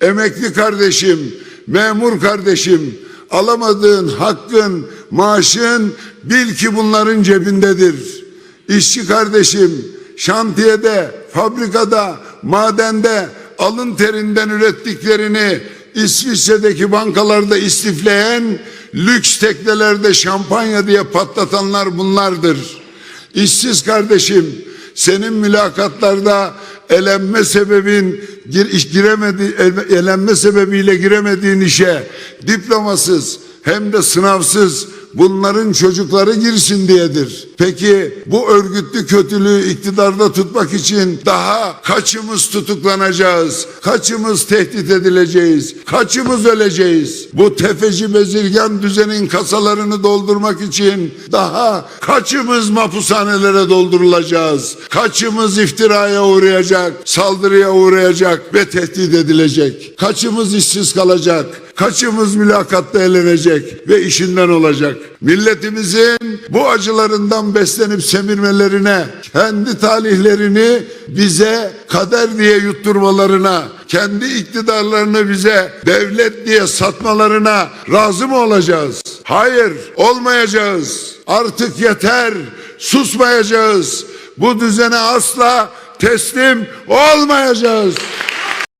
Emekli kardeşim, memur kardeşim, alamadığın hakkın, maaşın bil ki bunların cebindedir. İşçi kardeşim, şantiyede, fabrikada, madende alın terinden ürettiklerini İsviçre'deki bankalarda istifleyen, lüks teknelerde şampanya diye patlatanlar bunlardır. İşsiz kardeşim, senin mülakatlarda elenme sebebin giremedi el- elenme sebebiyle giremediğin işe diplomasız hem de sınavsız bunların çocukları girsin diyedir. Peki bu örgütlü kötülüğü iktidarda tutmak için daha kaçımız tutuklanacağız? Kaçımız tehdit edileceğiz? Kaçımız öleceğiz? Bu tefeci bezirgan düzenin kasalarını doldurmak için daha kaçımız mahpushanelere doldurulacağız? Kaçımız iftiraya uğrayacak, saldırıya uğrayacak ve tehdit edilecek? Kaçımız işsiz kalacak? Kaçımız mülakatta elenecek ve işinden olacak? Milletimizin bu acılarından beslenip semirmelerine, kendi talihlerini bize kader diye yutturmalarına, kendi iktidarlarını bize devlet diye satmalarına razı mı olacağız? Hayır, olmayacağız. Artık yeter, susmayacağız. Bu düzene asla teslim olmayacağız.